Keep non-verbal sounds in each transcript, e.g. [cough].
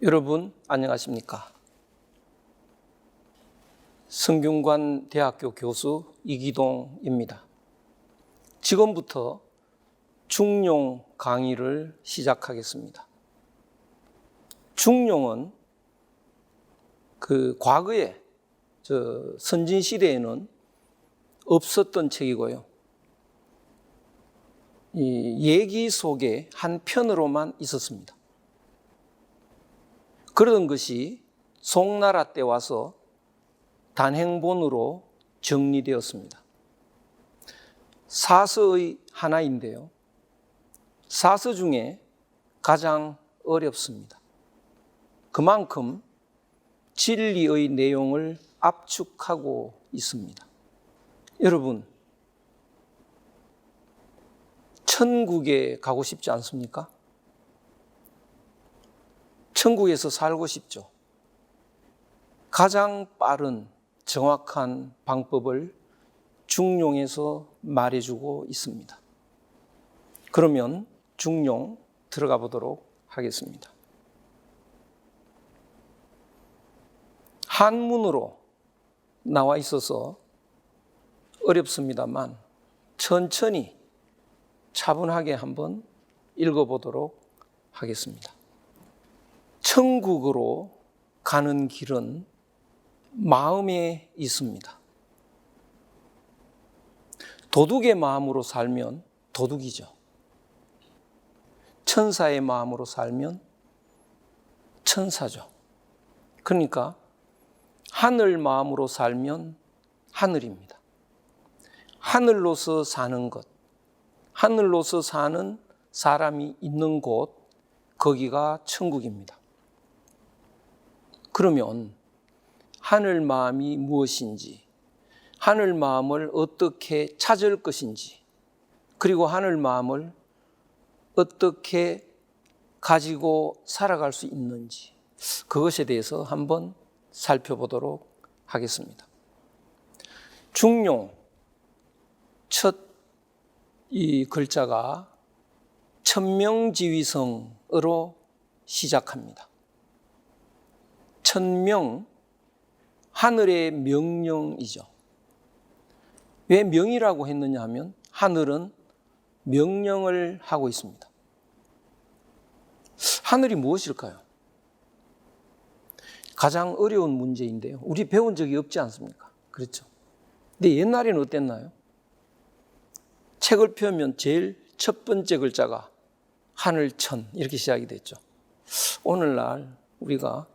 여러분 안녕하십니까? 성균관 대학교 교수 이기동입니다. 지금부터 중용 강의를 시작하겠습니다. 중용은 그 과거에 저 선진 시대에는 없었던 책이고요. 이 얘기 속에 한 편으로만 있었습니다. 그러던 것이 송나라 때 와서 단행본으로 정리되었습니다. 사서의 하나인데요. 사서 중에 가장 어렵습니다. 그만큼 진리의 내용을 압축하고 있습니다. 여러분, 천국에 가고 싶지 않습니까? 천국에서 살고 싶죠. 가장 빠른 정확한 방법을 중용에서 말해주고 있습니다. 그러면 중용 들어가 보도록 하겠습니다. 한문으로 나와 있어서 어렵습니다만 천천히 차분하게 한번 읽어보도록 하겠습니다. 천국으로 가는 길은 마음에 있습니다. 도둑의 마음으로 살면 도둑이죠. 천사의 마음으로 살면 천사죠. 그러니까 하늘 마음으로 살면 하늘입니다. 하늘로서 사는 것, 하늘로서 사는 사람이 있는 곳, 거기가 천국입니다. 그러면 하늘 마음이 무엇인지, 하늘 마음을 어떻게 찾을 것인지, 그리고 하늘 마음을 어떻게 가지고 살아갈 수 있는지, 그것에 대해서 한번 살펴보도록 하겠습니다. 중용, 첫 이 글자가 천명지위성으로 시작합니다. 천명, 하늘의 명령이죠. 왜 명이라고 했느냐 하면 하늘은 명령을 하고 있습니다. 하늘이 무엇일까요? 가장 어려운 문제인데요. 우리 배운 적이 없지 않습니까? 그렇죠. 근데 옛날에는 어땠나요? 책을 펴면 제일 첫 번째 글자가 하늘천 이렇게 시작이 됐죠. 오늘날 우리가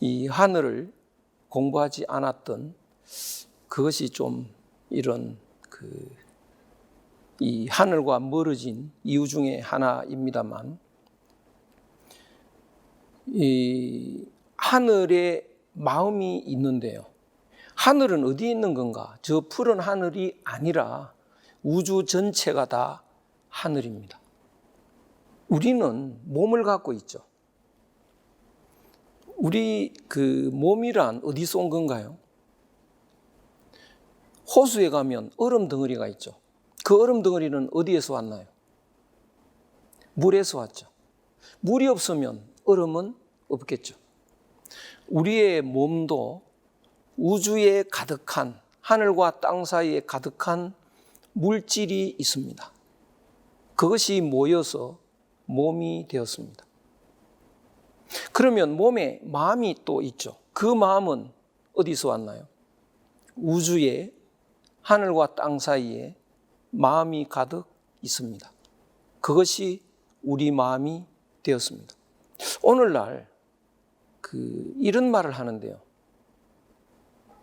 이 하늘을 공부하지 않았던 그것이 좀 이런 그 이 하늘과 멀어진 이유 중에 하나입니다만 이 하늘에 마음이 있는데요. 하늘은 어디 있는 건가? 저 푸른 하늘이 아니라 우주 전체가 다 하늘입니다. 우리는 몸을 갖고 있죠. 우리 그 몸이란 어디서 온 건가요? 호수에 가면 얼음 덩어리가 있죠. 그 얼음 덩어리는 어디에서 왔나요? 물에서 왔죠. 물이 없으면 얼음은 없겠죠. 우리의 몸도 우주에 가득한 하늘과 땅 사이에 가득한 물질이 있습니다. 그것이 모여서 몸이 되었습니다. 그러면 몸에 마음이 또 있죠. 그 마음은 어디서 왔나요? 우주에 하늘과 땅 사이에 마음이 가득 있습니다. 그것이 우리 마음이 되었습니다. 오늘날 그 이런 말을 하는데요.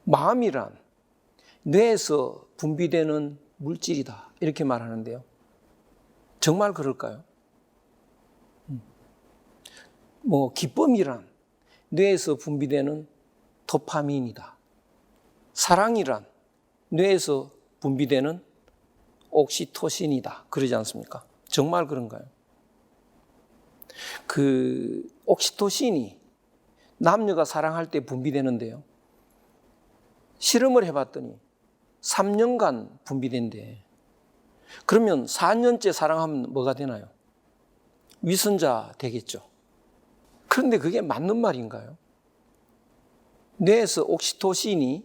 마음이란 뇌에서 분비되는 물질이다. 이렇게 말하는데요. 정말 그럴까요? 음. 뭐 기쁨이란 뇌에서 분비되는 도파민이다. 사랑이란 뇌에서 분비되는 옥시토신이다. 그러지 않습니까? 정말 그런가요? 그 옥시토신이 남녀가 사랑할 때 분비되는데요. 실험을 해봤더니 3년간 분비된대. 그러면 4년째 사랑하면 뭐가 되나요? 위선자 되겠죠. 그런데 그게 맞는 말인가요? 뇌에서 옥시토신이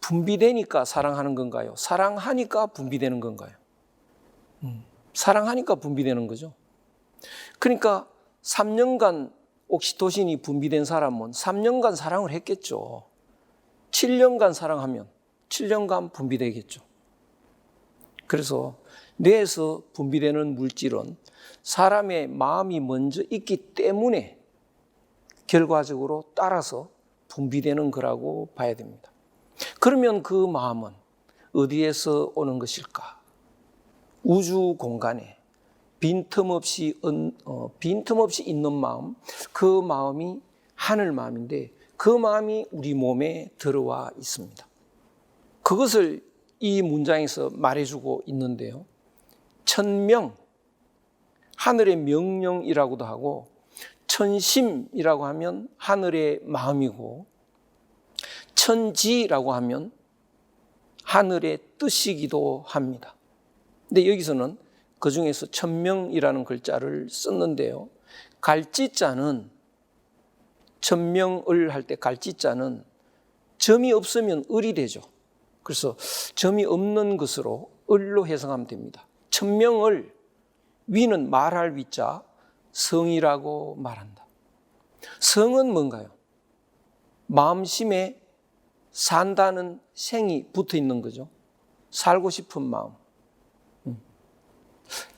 분비되니까 사랑하는 건가요? 사랑하니까 분비되는 건가요? 음, 사랑하니까 분비되는 거죠. 그러니까 3년간 옥시토신이 분비된 사람은 3년간 사랑을 했겠죠. 7년간 사랑하면 7년간 분비되겠죠. 그래서 뇌에서 분비되는 물질은 사람의 마음이 먼저 있기 때문에 결과적으로 따라서 분비되는 거라고 봐야 됩니다. 그러면 그 마음은 어디에서 오는 것일까? 우주 공간에 빈틈없이 어, 빈틈없이 있는 마음, 그 마음이 하늘 마음인데 그 마음이 우리 몸에 들어와 있습니다. 그것을 이 문장에서 말해주고 있는데요. 천명, 하늘의 명령이라고도 하고 천심이라고 하면 하늘의 마음이고 천지라고 하면 하늘의 뜻이기도 합니다. 근데 여기서는 그 중에서 천명이라는 글자를 썼는데요. 갈지자는 천명을 할 때 갈지자는 점이 없으면 을이 되죠. 그래서 점이 없는 것으로 을로 해석하면 됩니다. 천명을 위는 말할 위자 성이라고 말한다. 성은 뭔가요? 마음심에 산다는 생이 붙어 있는 거죠. 살고 싶은 마음. 음.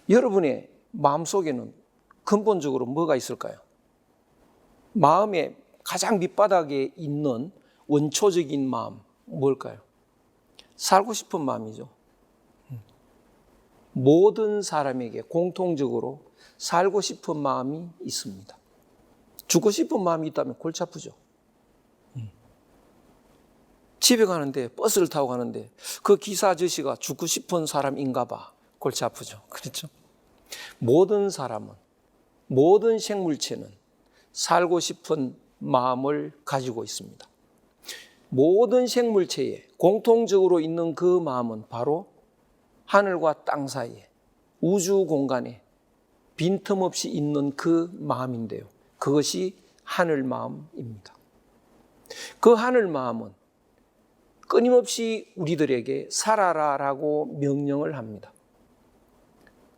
여러분의 마음 속에는 근본적으로 뭐가 있을까요? 마음의 가장 밑바닥에 있는 원초적인 마음, 뭘까요? 살고 싶은 마음이죠. 음. 모든 사람에게 공통적으로 살고 싶은 마음이 있습니다. 죽고 싶은 마음이 있다면 골치 아프죠. 음. 집에 가는데 버스를 타고 가는데 그 기사 아저씨가 죽고 싶은 사람인가 봐. 골치 아프죠. [laughs] 그렇죠? 모든 사람은 모든 생물체는 살고 싶은 마음을 가지고 있습니다. 모든 생물체에 공통적으로 있는 그 마음은 바로 하늘과 땅 사이에 우주 공간에 빈틈없이 있는 그 마음인데요. 그것이 하늘 마음입니다. 그 하늘 마음은 끊임없이 우리들에게 살아라라고 명령을 합니다.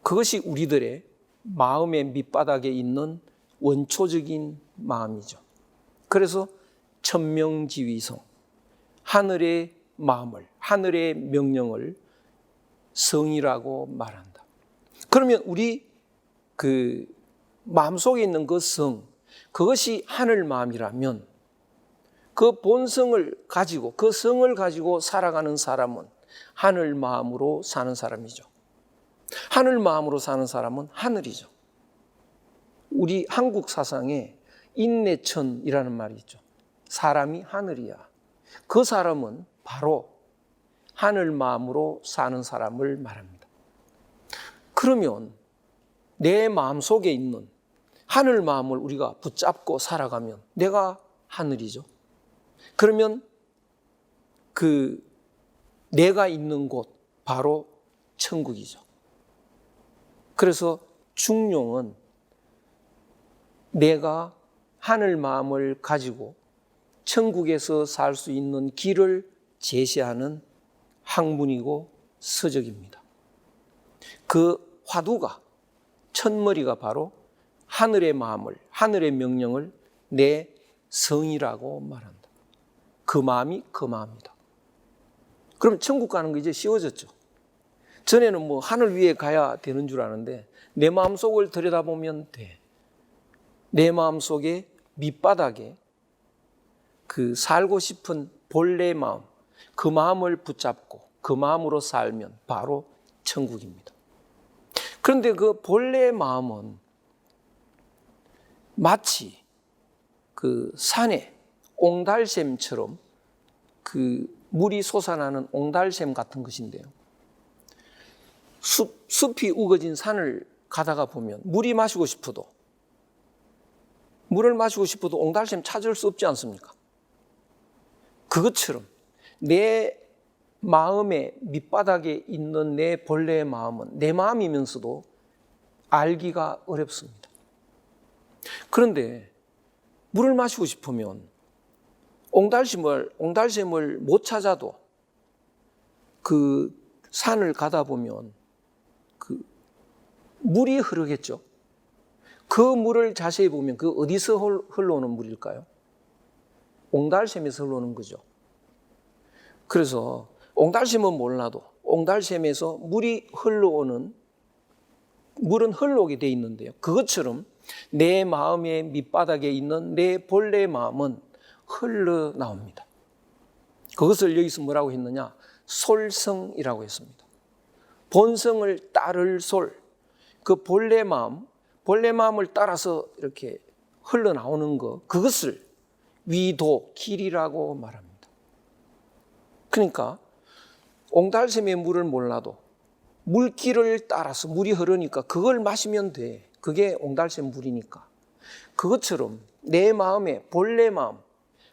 그것이 우리들의 마음의 밑바닥에 있는 원초적인 마음이죠. 그래서 천명지위성, 하늘의 마음을, 하늘의 명령을 성이라고 말한다. 그러면 우리 그 마음속에 있는 그 성, 그것이 하늘 마음이라면 그 본성을 가지고, 그 성을 가지고 살아가는 사람은 하늘 마음으로 사는 사람이죠. 하늘 마음으로 사는 사람은 하늘이죠. 우리 한국 사상에 인내천이라는 말이 있죠. 사람이 하늘이야. 그 사람은 바로 하늘 마음으로 사는 사람을 말합니다. 그러면 내 마음 속에 있는 하늘 마음을 우리가 붙잡고 살아가면 내가 하늘이죠. 그러면 그 내가 있는 곳 바로 천국이죠. 그래서 중용은 내가 하늘 마음을 가지고 천국에서 살 수 있는 길을 제시하는 학문이고 서적입니다. 그 화두가 첫머리가 바로 하늘의 마음을 하늘의 명령을 내 성이라고 말한다. 그 마음이 그 마음이다. 그럼 천국 가는 거 이제 쉬워졌죠. 전에는 뭐 하늘 위에 가야 되는 줄 아는데 내 마음 속을 들여다보면 돼. 내 마음 속에 밑바닥에 그 살고 싶은 본래 마음, 그 마음을 붙잡고 그 마음으로 살면 바로 천국입니다. 그런데 그 본래 마음은 마치 그 산에 옹달샘처럼 그 물이 솟아나는 옹달샘 같은 것인데요. 숲, 숲이 우거진 산을 가다가 보면 물이 마시고 싶어도 물을 마시고 싶어도 옹달샘 찾을 수 없지 않습니까? 그것처럼 내 마음의 밑바닥에 있는 내 본래의 마음은 내 마음이면서도 알기가 어렵습니다. 그런데 물을 마시고 싶으면 옹달샘을 옹달샘을 못 찾아도 그 산을 가다 보면 그 물이 흐르겠죠. 그 물을 자세히 보면 그 어디서 흘- 흘러오는 물일까요? 옹달샘에서 흘러오는 거죠. 그래서 옹달샘은 몰라도 옹달샘에서 물이 흘러오는 물은 흘러오게 돼 있는데요. 그것처럼 내 마음의 밑바닥에 있는 내 본래 마음은 흘러나옵니다. 그것을 여기서 뭐라고 했느냐? 솔성이라고 했습니다. 본성을 따를 솔, 그 본래 마음, 본래 마음을 따라서 이렇게 흘러나오는 것, 그것을 위도, 길이라고 말합니다. 그러니까 옹달샘의 물을 몰라도 물길을 따라서 물이 흐르니까 그걸 마시면 돼. 그게 옹달샘 물이니까. 그것처럼 내 마음에 본래 마음,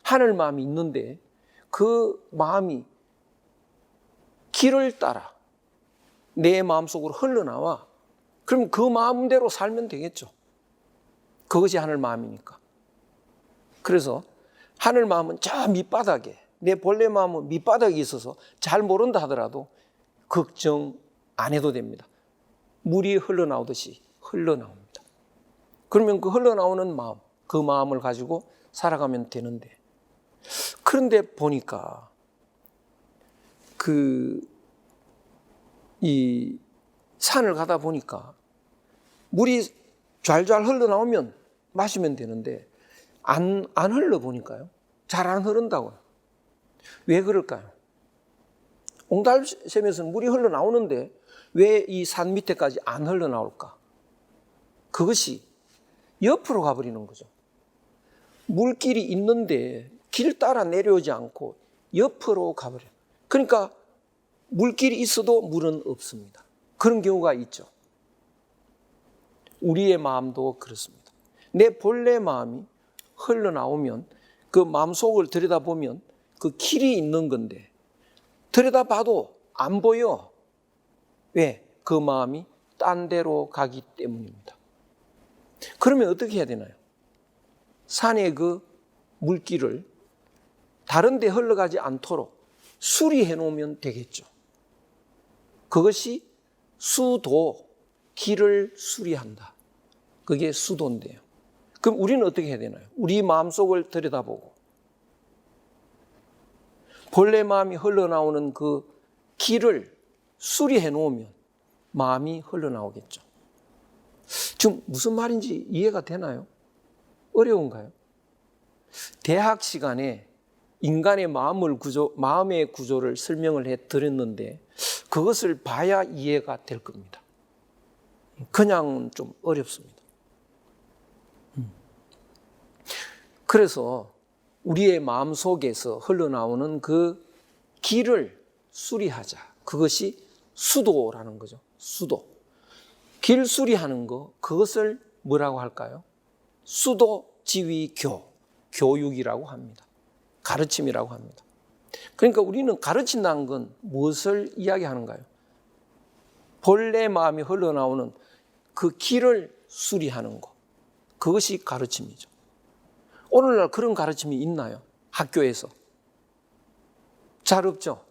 하늘 마음이 있는데 그 마음이 길을 따라 내 마음속으로 흘러나와. 그럼 그 마음대로 살면 되겠죠. 그것이 하늘 마음이니까. 그래서 하늘 마음은 저 밑바닥에 내 본래 마음은 밑바닥에 있어서 잘 모른다 하더라도 걱정 안 해도 됩니다. 물이 흘러나오듯이 흘러나옵니다. 그러면 그 흘러나오는 마음, 그 마음을 가지고 살아가면 되는데 그런데 보니까 그 이 산을 가다 보니까 물이 좔좔 흘러나오면 마시면 되는데 안, 안 흘러 보니까요. 잘 안 흐른다고요. 왜 그럴까요? 옹달샘에서는 물이 흘러나오는데 왜 이 산 밑에까지 안 흘러나올까? 그것이 옆으로 가버리는 거죠. 물길이 있는데 길 따라 내려오지 않고 옆으로 가버려요. 그러니까 물길이 있어도 물은 없습니다. 그런 경우가 있죠. 우리의 마음도 그렇습니다. 내 본래 마음이 흘러나오면 그 마음 속을 들여다보면 그 길이 있는 건데 들여다봐도 안 보여. 왜? 그 마음이 딴 데로 가기 때문입니다. 그러면 어떻게 해야 되나요? 산의 그 물길을 다른 데 흘러가지 않도록 수리해 놓으면 되겠죠. 그것이 수도, 길을 수리한다. 그게 수도인데요. 그럼 우리는 어떻게 해야 되나요? 우리 마음속을 들여다보고 본래 마음이 흘러나오는 그 길을 수리해 놓으면 마음이 흘러나오겠죠. 지금 무슨 말인지 이해가 되나요? 어려운가요? 대학 시간에 인간의 마음을 구조, 마음의 구조를 설명을 해 드렸는데 그것을 봐야 이해가 될 겁니다. 그냥 좀 어렵습니다. 음. 그래서 우리의 마음 속에서 흘러나오는 그 길을 수리하자. 그것이 수도라는 거죠. 수도. 길 수리하는 거, 그것을 뭐라고 할까요? 수도 지휘교, 교육이라고 합니다. 가르침이라고 합니다. 그러니까 우리는 가르친다는 건 무엇을 이야기하는가요? 본래 마음이 흘러나오는 그 길을 수리하는 것. 그것이 가르침이죠. 오늘날 그런 가르침이 있나요? 학교에서. 잘 없죠.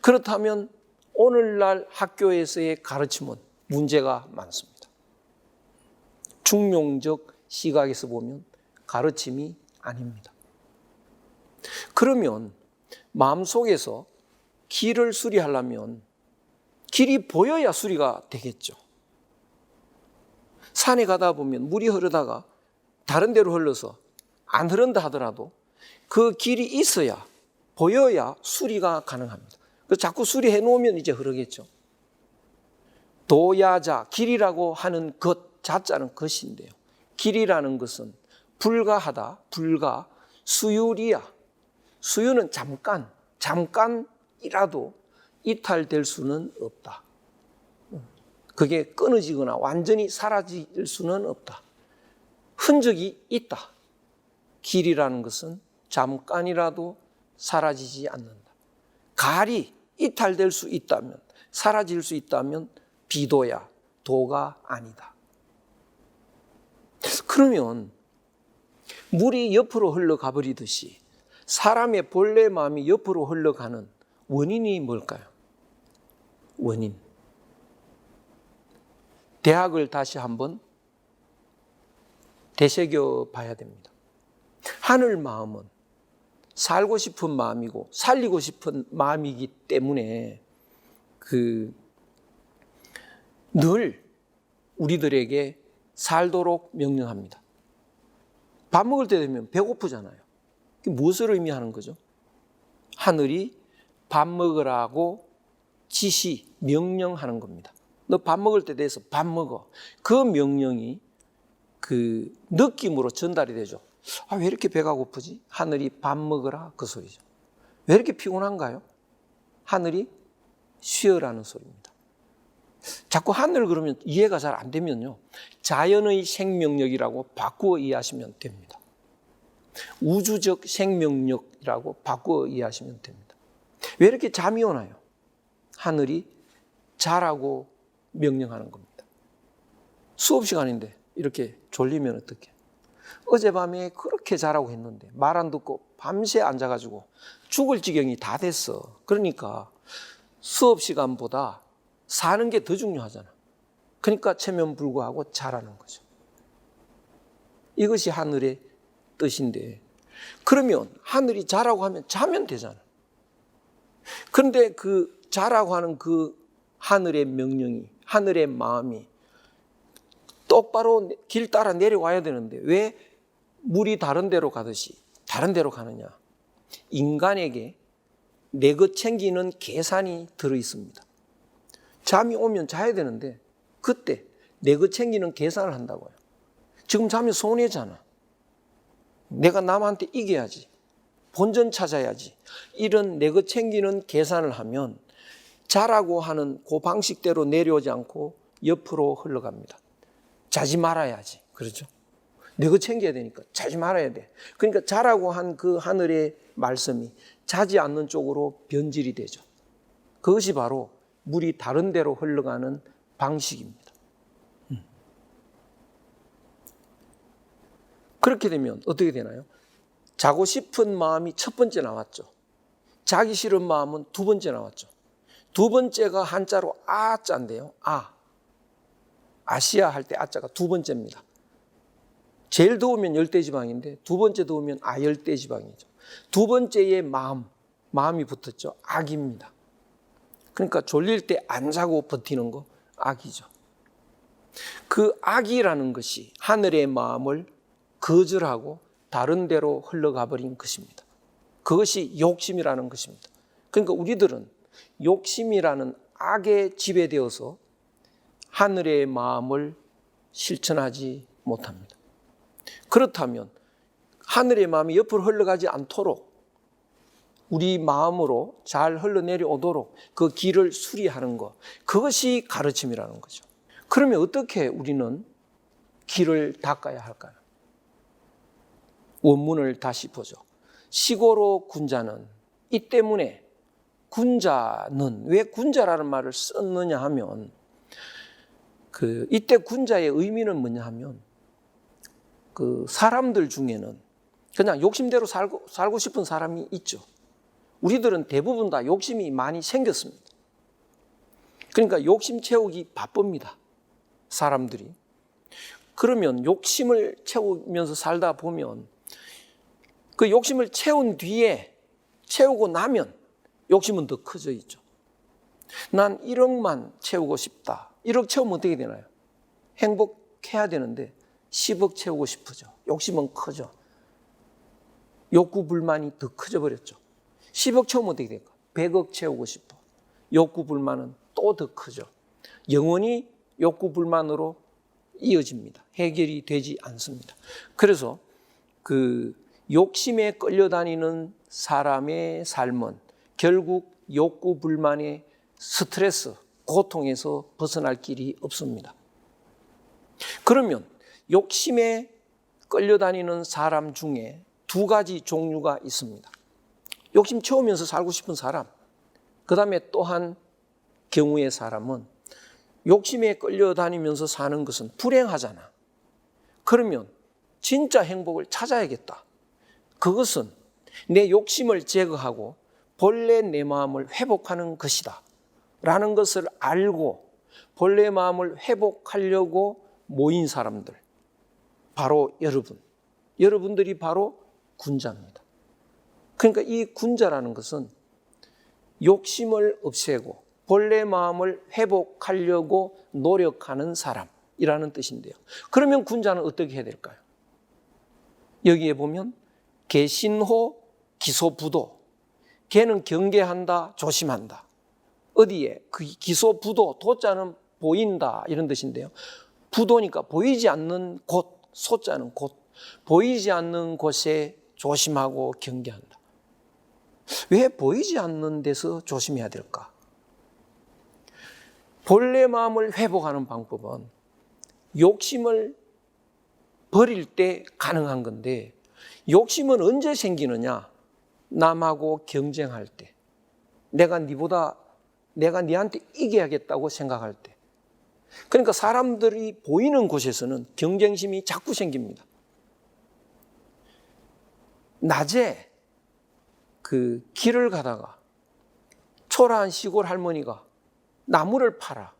그렇다면 오늘날 학교에서의 가르침은 문제가 많습니다. 중용적 시각에서 보면 가르침이 아닙니다. 그러면 마음속에서 길을 수리하려면 길이 보여야 수리가 되겠죠. 산에 가다 보면 물이 흐르다가 다른 데로 흘러서 안 흐른다 하더라도 그 길이 있어야 보여야 수리가 가능합니다. 그 자꾸 수리해 놓으면 이제 흐르겠죠. 도야자 길이라고 하는 것 자자는 것인데요. 길이라는 것은 불가하다, 불가, 수유리야. 수유는 잠깐, 잠깐이라도 이탈될 수는 없다. 그게 끊어지거나 완전히 사라질 수는 없다. 흔적이 있다. 길이라는 것은 잠깐이라도 사라지지 않는다. 갈이 이탈될 수 있다면, 사라질 수 있다면 비도야, 도가 아니다. 그러면 물이 옆으로 흘러가 버리듯이 사람의 본래 마음이 옆으로 흘러가는 원인이 뭘까요? 원인. 대학을 다시 한번 되새겨 봐야 됩니다. 하늘 마음은 살고 싶은 마음이고 살리고 싶은 마음이기 때문에 그 늘 우리들에게 살도록 명령합니다. 밥 먹을 때 되면 배고프잖아요. 무엇을 의미하는 거죠? 하늘이 밥 먹으라고 지시, 명령하는 겁니다. 너 밥 먹을 때 돼서 밥 먹어. 그 명령이 그 느낌으로 전달이 되죠. 아, 왜 이렇게 배가 고프지? 하늘이 밥 먹으라 그 소리죠. 왜 이렇게 피곤한가요? 하늘이 쉬어라는 소리입니다. 자꾸 하늘 그러면 이해가 잘 안 되면요. 자연의 생명력이라고 바꾸어 이해하시면 됩니다. 우주적 생명력이라고 바꾸어 이해하시면 됩니다. 왜 이렇게 잠이 오나요? 하늘이 자라고 명령하는 겁니다. 수업 시간인데 이렇게 졸리면 어떡해? 어젯밤에 그렇게 자라고 했는데 말 안 듣고 밤새 앉아가지고 죽을 지경이 다 됐어. 그러니까 수업 시간보다 사는 게 더 중요하잖아. 그러니까 체면 불구하고 자라는 거죠. 이것이 하늘의 뜻인데 그러면 하늘이 자라고 하면 자면 되잖아. 그런데 그 자라고 하는 그 하늘의 명령이 하늘의 마음이 똑바로 길 따라 내려와야 되는데 왜 물이 다른 데로 가듯이 다른 데로 가느냐? 인간에게 내 것 챙기는 계산이 들어 있습니다. 잠이 오면 자야 되는데 그때 내 것 챙기는 계산을 한다고요. 지금 자면 손해잖아. 내가 남한테 이겨야지. 본전 찾아야지. 이런 내 것 챙기는 계산을 하면 자라고 하는 그 방식대로 내려오지 않고 옆으로 흘러갑니다. 자지 말아야지. 그렇죠? 내거 챙겨야 되니까 자지 말아야 돼. 그러니까 자라고 한 그 하늘의 말씀이 자지 않는 쪽으로 변질이 되죠. 그것이 바로 물이 다른 데로 흘러가는 방식입니다. 음. 그렇게 되면 어떻게 되나요? 자고 싶은 마음이 첫 번째 나왔죠. 자기 싫은 마음은 두 번째 나왔죠. 두 번째가 한자로 아자인데요. 아. 아시아 할 때 아자가 두 번째입니다. 제일 더우면 열대지방인데 두 번째 더우면 아열대지방이죠. 두 번째의 마음, 마음이 붙었죠. 악입니다. 그러니까 졸릴 때 안 자고 버티는 거 악이죠. 그 악이라는 것이 하늘의 마음을 거절하고 다른 데로 흘러가 버린 것입니다. 그것이 욕심이라는 것입니다. 그러니까 우리들은 욕심이라는 악에 지배되어서 하늘의 마음을 실천하지 못합니다. 그렇다면 하늘의 마음이 옆으로 흘러가지 않도록 우리 마음으로 잘 흘러내려오도록 그 길을 수리하는 것, 그것이 가르침이라는 거죠. 그러면 어떻게 우리는 길을 닦아야 할까요? 원문을 다시 보죠. 시고로 군자는 이 때문에 군자는 왜 군자라는 말을 썼느냐 하면 그 이때 군자의 의미는 뭐냐 하면 그 사람들 중에는 그냥 욕심대로 살고 살고 싶은 사람이 있죠. 우리들은 대부분 다 욕심이 많이 생겼습니다. 그러니까 욕심 채우기 바쁩니다. 사람들이. 그러면 욕심을 채우면서 살다 보면 그 욕심을 채운 뒤에 채우고 나면 욕심은 더 커져 있죠. 난 1억만 채우고 싶다. 1억 채우면 어떻게 되나요? 행복해야 되는데 10억 채우고 싶어져. 욕심은 커져. 욕구 불만이 더 커져 버렸죠. 10억 채우면 어떻게 될까? 100억 채우고 싶어. 욕구 불만은 또 더 커져. 영원히 욕구 불만으로 이어집니다. 해결이 되지 않습니다. 그래서 그 욕심에 끌려다니는 사람의 삶은 결국 욕구 불만의 스트레스, 고통에서 벗어날 길이 없습니다. 그러면 욕심에 끌려다니는 사람 중에 두 가지 종류가 있습니다. 욕심 채우면서 살고 싶은 사람, 그 다음에 또한 경우의 사람은 욕심에 끌려다니면서 사는 것은 불행하잖아. 그러면 진짜 행복을 찾아야겠다. 그것은 내 욕심을 제거하고 본래 내 마음을 회복하는 것이다. 라는 것을 알고 본래 마음을 회복하려고 모인 사람들. 바로 여러분. 여러분들이 바로 군자입니다. 그러니까 이 군자라는 것은 욕심을 없애고 본래 마음을 회복하려고 노력하는 사람이라는 뜻인데요. 그러면 군자는 어떻게 해야 될까요? 여기에 보면 개신호 기소부도 개는 경계한다 조심한다 어디에? 그 기소 부도 도자는 보인다 이런 뜻인데요. 부도니까 보이지 않는 곳 소자는 곳. 보이지 않는 곳에 조심하고 경계한다. 왜 보이지 않는 데서 조심해야 될까? 본래 마음을 회복하는 방법은 욕심을 버릴 때 가능한 건데 욕심은 언제 생기느냐? 남하고 경쟁할 때. 내가 니보다 내가 니한테 이겨야겠다고 생각할 때. 그러니까 사람들이 보이는 곳에서는 경쟁심이 자꾸 생깁니다. 낮에 그 길을 가다가 초라한 시골 할머니가 나무를 팔아.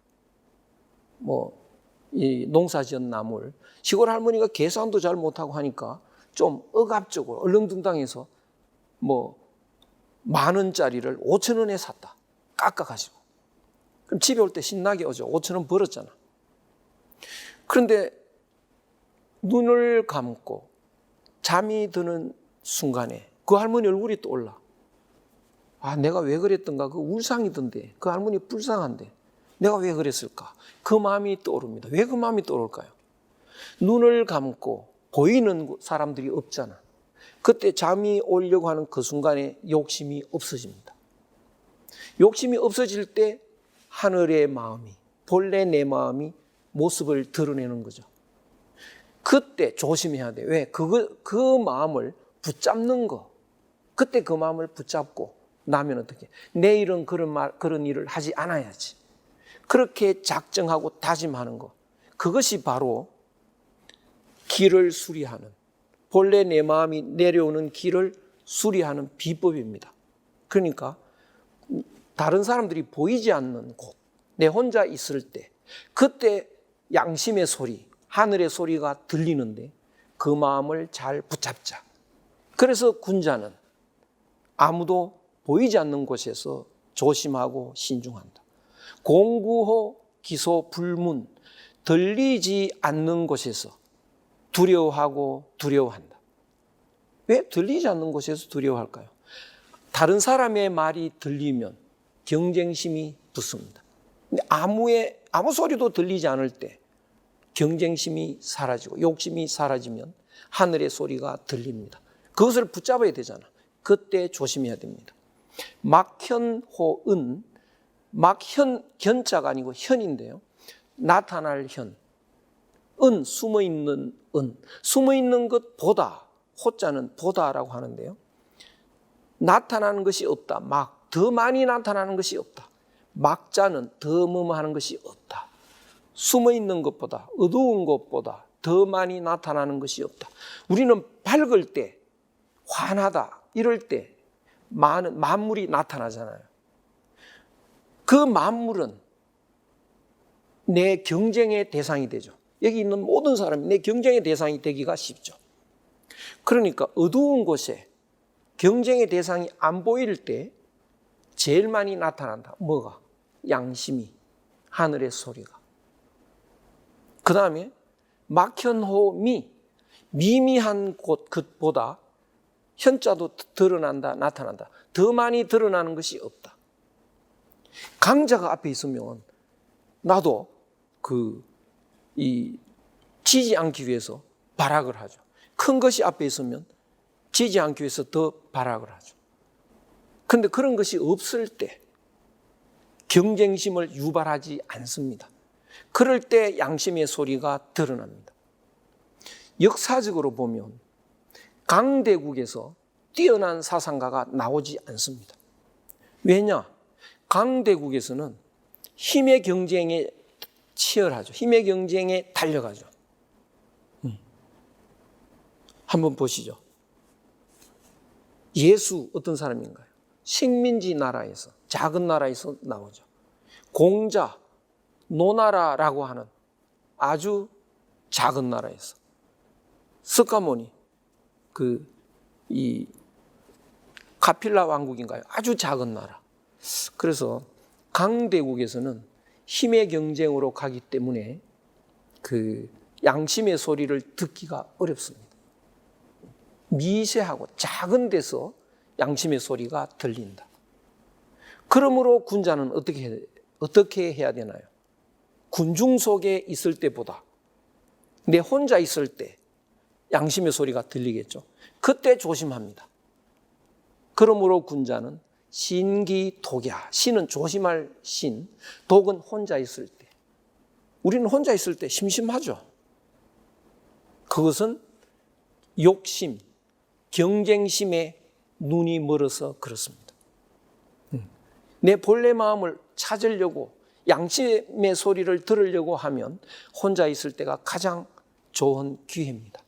뭐, 이 농사 지은 나무를. 시골 할머니가 계산도 잘 못하고 하니까 좀 억압적으로 얼렁뚱땅해서 뭐, 만 원짜리를 오천 원에 샀다. 깎아가지고. 그럼 집에 올 때 신나게 오죠. 오천 원 벌었잖아. 그런데 눈을 감고 잠이 드는 순간에 그 할머니 얼굴이 떠올라. 아, 내가 왜 그랬던가? 그 울상이던데. 그 할머니 불쌍한데. 내가 왜 그랬을까? 그 마음이 떠오릅니다. 왜 그 마음이 떠올까요? 눈을 감고 보이는 사람들이 없잖아. 그때 잠이 오려고 하는 그 순간에 욕심이 없어집니다. 욕심이 없어질 때 하늘의 마음이, 본래 내 마음이 모습을 드러내는 거죠. 그때 조심해야 돼. 왜? 그, 그 마음을 붙잡는 거. 그때 그 마음을 붙잡고 나면 어떻게? 내일은 그런 말, 그런 일을 하지 않아야지. 그렇게 작정하고 다짐하는 것. 그것이 바로 길을 수리하는, 본래 내 마음이 내려오는 길을 수리하는 비법입니다. 그러니까 다른 사람들이 보이지 않는 곳, 내 혼자 있을 때, 그때 양심의 소리, 하늘의 소리가 들리는데 그 마음을 잘 붙잡자. 그래서 군자는 아무도 보이지 않는 곳에서 조심하고 신중한다. 공구호 기소 불문 들리지 않는 곳에서 두려워하고 두려워한다. 왜 들리지 않는 곳에서 두려워할까요? 다른 사람의 말이 들리면 경쟁심이 붙습니다. 근데 아무의 아무 소리도 들리지 않을 때 경쟁심이 사라지고 욕심이 사라지면 하늘의 소리가 들립니다. 그것을 붙잡아야 되잖아. 그때 조심해야 됩니다. 막현호은 막현 견자가 아니고 현인데요. 나타날 현. 은 숨어 있는 은 숨어 있는 것 보다 호자는 보다라고 하는데요. 나타나는 것이 없다. 막 더 많이 나타나는 것이 없다. 막자는 더 뭐뭐하는 것이 없다. 숨어 있는 것보다 어두운 것보다 더 많이 나타나는 것이 없다. 우리는 밝을 때 환하다 이럴 때 많은 만물이 나타나잖아요. 그 만물은 내 경쟁의 대상이 되죠. 여기 있는 모든 사람이 내 경쟁의 대상이 되기가 쉽죠. 그러니까 어두운 곳에 경쟁의 대상이 안 보일 때 제일 많이 나타난다. 뭐가? 양심이, 하늘의 소리가. 그 다음에 막현 호미, 미미한 곳 것보다 현자도 드러난다, 나타난다. 더 많이 드러나는 것이 없다. 강자가 앞에 있으면 나도 그, 이, 지지 않기 위해서 발악을 하죠. 큰 것이 앞에 있으면 지지 않기 위해서 더 발악을 하죠. 근데 그런 것이 없을 때 경쟁심을 유발하지 않습니다. 그럴 때 양심의 소리가 드러납니다. 역사적으로 보면 강대국에서 뛰어난 사상가가 나오지 않습니다. 왜냐? 강대국에서는 힘의 경쟁에 치열하죠. 힘의 경쟁에 달려가죠. 음. 한번 보시죠. 예수 어떤 사람인가요? 식민지 나라에서 작은 나라에서 나오죠. 공자, 노나라라고 하는 아주 작은 나라에서 스카모니 그 이 카필라 왕국인가요? 아주 작은 나라. 그래서 강대국에서는 힘의 경쟁으로 가기 때문에 그 양심의 소리를 듣기가 어렵습니다. 미세하고 작은 데서 양심의 소리가 들린다. 그러므로 군자는 어떻게 해- 어떻게 해야 되나요? 군중 속에 있을 때보다 내 혼자 있을 때 양심의 소리가 들리겠죠. 그때 조심합니다. 그러므로 군자는 신기 독야. 신은 조심할 신, 독은 혼자 있을 때. 우리는 혼자 있을 때 심심하죠. 그것은 욕심, 경쟁심에 눈이 멀어서 그렇습니다. 음. 내 본래 마음을 찾으려고 양심의 소리를 들으려고 하면 혼자 있을 때가 가장 좋은 기회입니다.